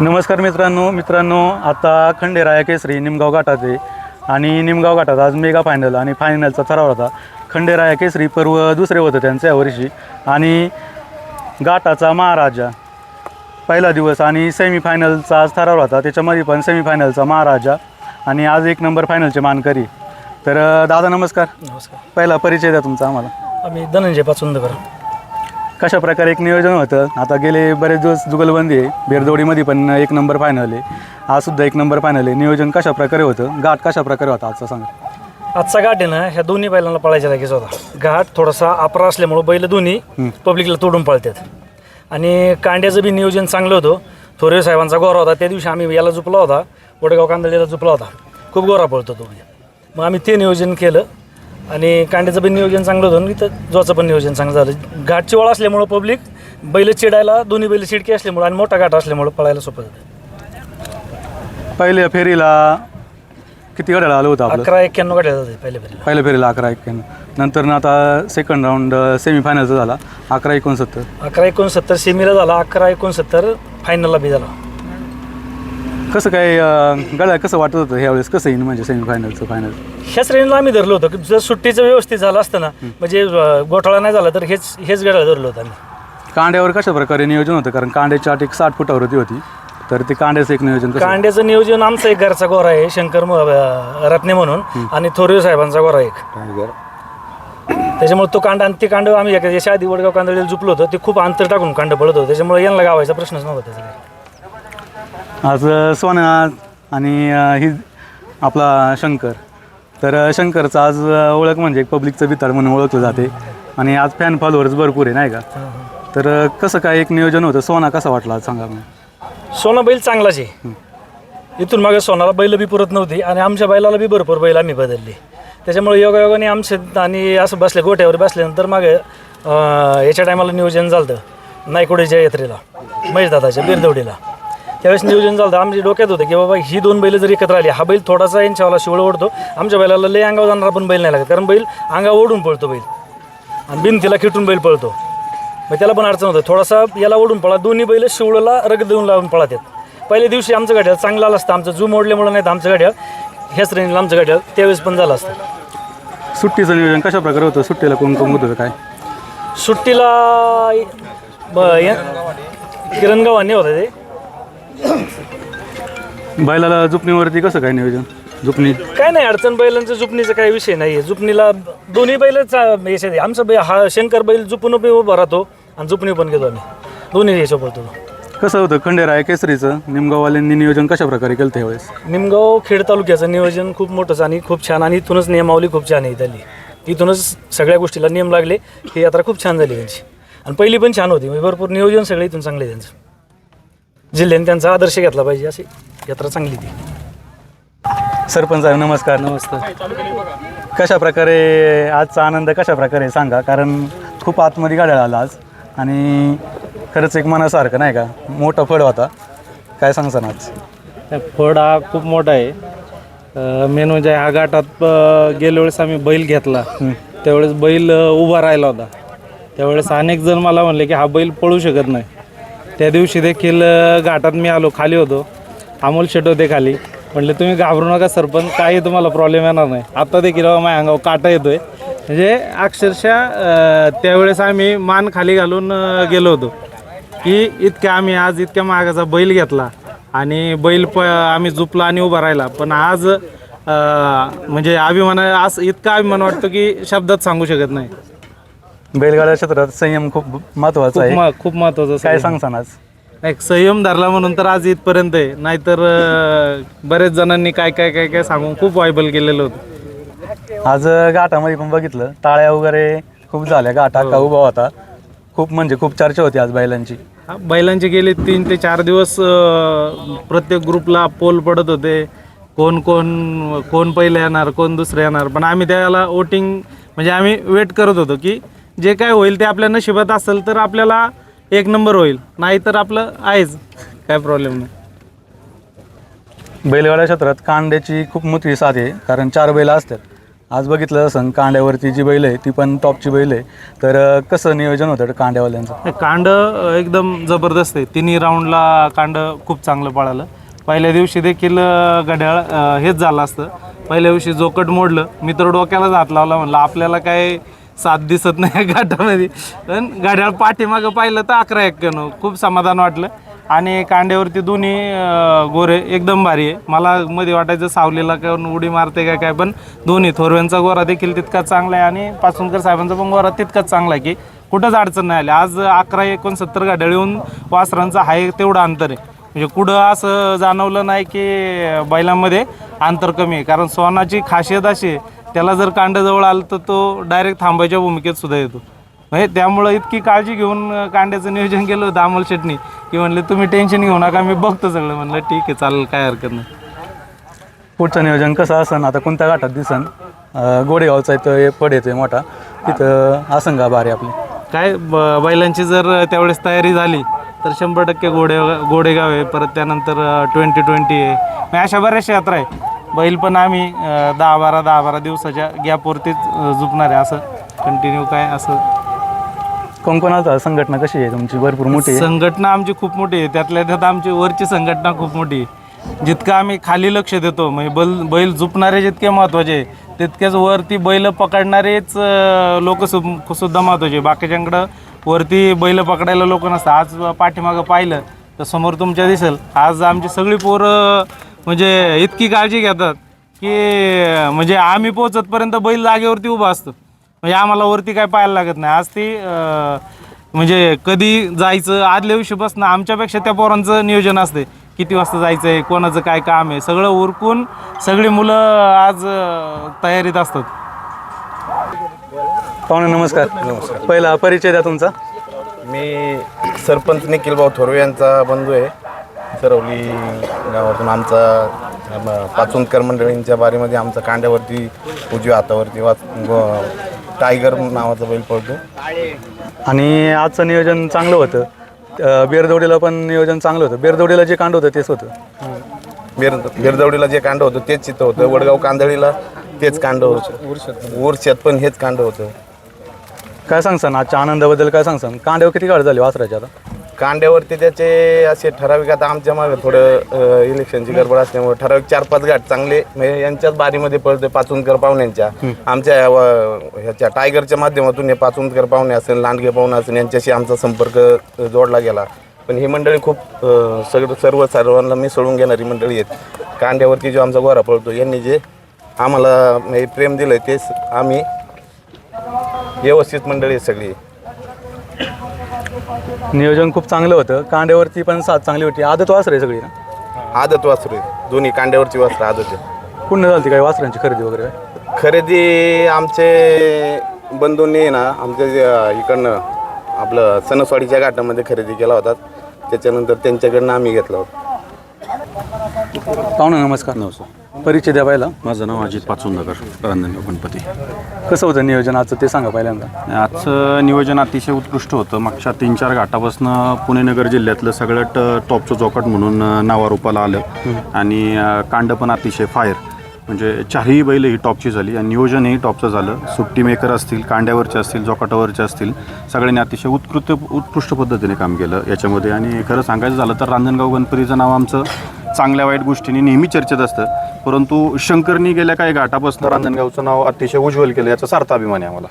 नमस्कार मित्रांनो मित्रांनो आता खंडेराया केसरी निमगाव आहे आणि निमगाव घाटात आज मेगा फायनल आणि फायनलचा ठराव होता. खंडेराया केसरी पर्व दुसरे होतं त्यांचं यावर्षी आणि घाटाचा महाराजा पहिला दिवस आणि सेमीफायनलचा आज ठराव होता. त्याच्यामध्ये पण सेमीफायनलचा महाराजा आणि आज एक नंबर फायनलचे मानकरी. तर दादा नमस्कार. नमस्कार. पहिला परिचय द्या तुमचा आम्हाला. आम्ही धनंजय पाचुंदकर. कशा प्रकारे एक नियोजन होतं? आता गेले बरेच दिवस जुगलबंदी आहे बेरदोडीमध्ये पण एक नंबर फायनल आहे. आज सुद्धा एक नंबर फायनल आहे. नियोजन कशा प्रकारे होतं? घाट कशा प्रकारे होता? आजचा सांगा. आजचा घाट आहे ना ह्या दोन्ही बैलांना पळायच्या लागेच होता. घाट थोडासा अपरा असल्यामुळं बैल दोन्ही पब्लिकला तोडून पळतात. आणि कांड्याचं बी नियोजन चांगलं होतं. थोरे साहेबांचा गोरा होता. त्या दिवशी आम्ही याला झुपला होता. वडगाव कांदळीला झुपला होता. खूप गोरा पळतो तो. मग आम्ही ते नियोजन केलं. आणि कांड्याचं पण नियोजन चांगलं होतं आणि इथं जोचं पण नियोजन चांगलं झालं. घाटची वळ असल्यामुळं पब्लिक बैल चिडायला दोन्ही बैल चिडकी असल्यामुळं आणि मोठा घाट असल्यामुळं पळायला सोपं जातं पहिल्या फेरीला किती गड्याला आलं होतं आपलं? अकरा एक्क्याण्णव गाड्या जाते पहिल्या फेरीला. पहिल्या फेरीला अकरा एक्क्याण्णव. नंतर ना आता सेकंड राऊंड सेमीफायनलचा झाला. अकरा एकोणसत्तर. अकरा एकोणसत्तर सेमीला झाला अकरा एकोणसत्तर फायनलला बी झाला. कसं काय गड्या कसं वाटत होतं ह्यावेळेस? कसं येईन म्हणजे सेमीफायनलचं फायनल ह्याच रेंजला आम्ही धरलो होतो की जर सुट्टीचं व्यवस्थित झालं असतं ना म्हणजे अं, घोटाळा नाही झाला तर हेच हेच गडाला धरलो होतं आम्ही. कांड्यावर कशा प्रकारे नियोजन होतं? कारण कांड्याची आठ एक साठ फुटावरती होती तर ते कांड्याचं एक नियोजन कसं? कांड्याचं नियोजन आमचा एक घरचा गोरा आहे शंकर म- अं, रत्ने म्हणून आणि थोरवे साहेबांचा गोरा एक. त्याच्यामुळे तो कांड आणि ते कांड आम्ही एका याच्या आधी वडगाव कांदळीला झुपलो होतो. ते खूप अंतर टाकून कांड पडत होतं. त्याच्यामुळे यांना गावायचा प्रश्नच नव्हता त्याचा काही. आज सोना आणि ही आपला शंकर. तर शंकरचं आज ओळख म्हणजे पब्लिकचं बिताड म्हणून ओळखलं जाते. आणि आज फॅन फॉलोअर्स भरपूर आहे नाही का? तर कसं काय एक नियोजन होतं? सोना कसा वाटला आज सांगा मग सोना बैल चांगलाच आहे. इथून मागे सोनाला बैल बी पुरत नव्हती आणि आमच्या बैलाला बी भरपूर बैल आम्ही बदलले. त्याच्यामुळे योगायोगाने आमचे आणि असं बसले गोट्यावर बसल्यानंतर मागे याच्या टायमाला नियोजन झालं नायकोडीच्या यात्रेला महेशदादाच्या बिरदवडीला. त्यावेळेस नियोजन झालं होतं. आमच्या डोक्यात होतं की बाबा ही दोन बैल जर एकत्र आली हा बैल थोडासा यांच्यावाला शिवळ ओढतो. आमच्या बैलाला लय अंगावर जाणारा पण बैल नाही लागत. कारण बैल अंगावर ओढून पळतो बैल. आणि भिंतीला खिटून बैल पळतो. मग त्याला पण अडचण होतं. थोडासा याला ओढून पळा. दोन्ही बैल शिवळला रग देऊन लावून पळतात पहिल्या दिवशी आमचं गाड्या चांगलं आलं असतं. आमचं जूम ओढल्यामुळे नाही तर आमचं गाड्या ह्याच रेंजला आमचं गाड्या त्यावेळेस पण झालं असतं. सुट्टीचं नियोजन कशा प्रकारे होतं? सुट्टीला कोण कोण होतं काय? सुट्टीला किरण गव्हाणे होता ते. बैलाला जुपणीवरती कसं काय नियोजन? जुपणी? काय नाही अडचण बैलांचं जुपणीचा काही विषय नाही आहे जुपणीला दोन्ही बैल याच्यात आहे. आमचा बै हा शंकर बैल जुपून बी उभा राहतो आणि जुपणी पण घेतो आम्ही. दोन्ही याच्या पडतो कसं होतं खंडेराय केसरीचं. निमगाववाल्यांनी नियोजन कशा प्रकारे केलं होतं ह्यावेळेस निमगाव खेड तालुक्याचं नियोजन खूप मोठंच आणि खूप छान आणि इथूनच नियमावली खूप छान आहे इथली. इथूनच सगळ्या गोष्टीला नियम लागले ही यात्रा खूप छान झाली त्यांची. आणि पहिली पण छान होती. म्हणजे भरपूर नियोजन सगळं इथून चांगलं आहे त्यांचं. जिल्ह्याने त्यांचा आदर्श घेतला पाहिजे अशी यात्रा चांगली ती. सरपंच साहेब नमस्कार. नमस्कार. कशा प्रकारे आजचा आनंद कशा प्रकारे सांगा? कारण खूप आतमध्ये गाड्या आला आज आणि खरंच एक मनासारखं नाही का? मोठा फळ होता. काय सांगसान आज? फड हा खूप मोठा आहे. मेन म्हणजे ह्या घाटात अ, गेल्या वेळेस आम्ही बैल घेतला. त्यावेळेस बैल अ, उभा राहिला होता. त्यावेळेस अनेक जण मला म्हणले की हा बैल पळू शकत नाही. त्या दिवशी देखील घाटात मी आलो खाली होतो. अमोल शेट होते खाली. म्हणले तुम्ही घाबरू नका सरपंच काही तुम्हाला प्रॉब्लेम येणार नाही. आता देखील बाबा माझ्या अंगावर काटा येतो आहे म्हणजे अक्षरशः त्यावेळेस आम्ही मान खाली घालून गेलो होतो. की इतक्या आम्ही आज इतक्या महागाचा बैल घेतला आणि बैल प आम्ही झुपला आणि उभा राहिला. पण आज म्हणजे अभिमान असं इतका अभिमान वाटतो की शब्दात सांगू शकत नाही. बैलगाड्या क्षेत्रात संयम खूप महत्त्वाचा खूप आहे. म- खूप महत्वाचं काय संयम. सांगसान आज? एक संयम धरला म्हणून तर आज इथपर्यंत आहे. नाहीतर अं, बरेच जणांनी काय काय काय काय सांगून खूप वायबल केलेलं होतं. आज घाटामध्ये पण बघितलं. टाळ्या वगैरे खूप झाल्या. घाटा का उभा होता. खूप म्हणजे खूप चर्चा होती आज बैलांची. हा, बैलांचे गेले तीन ते चार दिवस अं, प्रत्येक ग्रुपला पोल पडत होते. कोण कोण कोण पहिले येणार कोण दुसरे येणार. पण आम्ही त्याला वोटिंग म्हणजे आम्ही वेट करत होतो की जे काय होईल ते आपल्या नशिबात असेल तर आपल्याला एक नंबर होईल. नाही तर आपलं आहेच. काय प्रॉब्लेम नाही. बैलगाड्या क्षेत्रात कांड्याची खूप मोठी साथ आहे कारण चार बैल असतात. आज बघितलं असं कांड्यावरती जी बैल आहे ती पण टॉपची बैल आहे तर अ, कसं नियोजन होतं कांड्यावाल्यांचं? कांड अ, एकदम जबरदस्त आहे. तिन्ही राऊंडला कांड खूप चांगलं पळालं. पहिल्या दिवशी देखील अ, घड्याळ अ, हेच झालं असतं. पहिल्या दिवशी जोकट मोडलं. मी तर डोक्यालाच हात लावला म्हणलं आपल्याला काय साथ दिसत नाही घाटामध्ये. पण घड्याळ पाठीमागं पाहिलं तर अकरा एक्क्याण्णव खूप समाधान वाटलं. आणि कांड्यावरती दोन्ही गोरे एकदम भारी आहे. मला मध्ये वाटायचं सावलीला काय उडी मारते काय काय पण दोन्ही थोरव्यांचा गोरा देखील तितकाच चांगला आहे आणि पासूनकर साहेबांचा पण गोरा तितकाच चांगला आहे की कुठंच अडचण नाही आली. आज अकरा एकोणसत्तर गाड्या येऊन वासरांचा आहे तेवढं अंतर आहे. म्हणजे कुठं असं जाणवलं नाही की बैलांमध्ये अंतर कमी आहे. कारण सोनाची खासियत अशी आहे त्याला जर कांड जवळ आलं तर तो डायरेक्ट थांबायच्या भूमिकेत सुद्धा येतो. म्हणजे त्यामुळं इतकी काळजी घेऊन कांड्याचं नियोजन केलं होतं अमोल शेटणी की म्हणले तुम्ही टेन्शन घेऊ नका मी बघतो सगळं. म्हणलं ठीक आहे चालेल काय हरकत नाही. पुढचं नियोजन कसं असन आता कोणत्या घाटात दिसन? अ, गोडेगावचा इथं हे पड येतोय मोठा. तिथं असन का बारी आपली. काय ब- बैलांची जर त्यावेळेस तयारी झाली तर शंभर टक्के गोडे गोडेगाव आहे. परत त्यानंतर ट्वेंटी ट्वेंटी आहे. म्हणजे अशा बऱ्याचशा यात्रा आहे. बैल पण आम्ही अं, दहा बारा दहा बारा दिवसाच्या गॅपवरतीच झुपणार आहे. असं कंटिन्यू काय असं. कोणकोणाचा संघटना कशी आहे तुमची? भरपूर मोठी आहे. संघटना आमची खूप मोठी आहे. त्यातल्या त्यात आमची वरची संघटना खूप मोठी आहे. जितकं आम्ही खाली लक्ष देतो म्हणजे बैल बैल झुपणारे जितके महत्त्वाचे आहे, तितकेच वरती बैल पकडणारेच लोक सुद्धा महत्त्वाचे आहे. बाकीच्यांकडं वरती बैल पकडायला लोक नसतात. आज पाठीमागं पाहिलं तर समोर तुमच्या दिसेल. आज आमची सगळी पोरं म्हणजे इतकी काळजी घेतात की म्हणजे आम्ही पोहोचतपर्यंत बैल जागेवरती उभा असतो. म्हणजे आम्हाला वरती काय पाहायला लागत नाही. आज ती म्हणजे कधी जायचं आदल्या दिवशीपासून आमच्यापेक्षा त्या पोरांचं नियोजन असते किती वाजता जायचं आहे कोणाचं काय काम आहे सगळं उरकून सगळी मुलं आज तयारीत असतात. पाहुणे नमस्कार. नमस्कार. पहिला परिचय द्या तुमचा. मी सरपंच निखिल भाऊ थोरवे यांचा बंधू आहे. सरवली गावातून आमचा पाचुंदकर मंडळींच्या बारीमध्ये आमचा कांड्यावरती उजव्या हातावरती वाच टायगर नावाचा बैल पडतो आणि आजचं नियोजन चांगलं होतं. बेरदौडीला पण नियोजन चांगलं होतं. बेरदौडीला जे कांड होतं तेच होतं. बेर बेरदवडीला जे कांड होतं तेच चित्र होतं. वडगाव कांदळीला तेच कांड होतं. उरशात पण हेच कांड होतं. काय सांगसान? आजच्या आनंदाबद्दल काय सांगसान? कांड्यावर किती काळ झाली वासराच्या आता? कांड्यावरती त्याचे असे ठराविक आता आमच्या मागे थोडं इलेक्शनची गडबड असल्यामुळे ठराविक चार पाच गाठ चांगले म्हणजे यांच्याच बारीमध्ये पडते पाचुंदकर पाहुण्यांच्या. आमच्या ह्याच्या टायगरच्या माध्यमातून हे पाचुंदकर पाहुणे असेल लांडगे पाहुणे असेल यांच्याशी आमचा संपर्क जोडला गेला. पण ही मंडळी खूप सगळं सर्व सर्वांना मिसळून घेणारी मंडळी आहेत. कांड्यावरती जो आमचा गोरा पडतो यांनी जे आम्हाला म्हणजे प्रेम दिलं तेच आम्ही व्यवस्थित मंडळी सगळी. नियोजन खूप चांगलं होतं. कांड्यावरती पण साथ चांगली होती. आदत वासर आहे सगळी ना? आदत वासरू. आहे. दोन्ही कांड्यावरची वासरं आदत आहे. पुण्य झाली काही वासरांची खरेदी वगैरे? खरेदी आमचे बंधूंनी ना आमच्या जे, अं, इकडनं आपलं सणसवाडीच्या घाटामध्ये खरेदी केला होता. त्याच्यानंतर त्यांच्याकडनं आम्ही घेतला होता. पाहुणे नमस्कार. नमस्कार. परिचय द्या पहिला माझं नाव अजित पाचुंदकर रांजणगाव गणपती. कसं होतं नियोजन आजचं ते सांगा पहिल्यांदा. आजचं नियोजन अतिशय उत्कृष्ट होतं. मागच्या तीन चार घाटापासून पुणे नगर जिल्ह्यातलं सगळ्यात अ, टॉपचं चौकट म्हणून अ, नावारूपाला आलं. आणि अ, कांड पण अतिशय फायर. म्हणजे चारही बैल ही टॉपची झाली आणि नियोजनही टॉपचं झालं. सुट्टी मेकर असतील कांड्यावरचे असतील जोकाटावरचे असतील. सगळ्यांनी अतिशय उत्कृष्ट उत्कृष्ट पद्धतीने काम केलं याच्यामध्ये. आणि खरं सांगायचं झालं तर रांजणगाव गणपतीचं नाव आमचं चांगल्या वाईट गोष्टींनी नेहमी चर्चेत असतं. परंतु शंकरनी गेल्या काही घाटापासून रांजणगावचं नाव अतिशय उज्ज्वल केलं याचा सार्थ अभिमान आहे आम्हाला.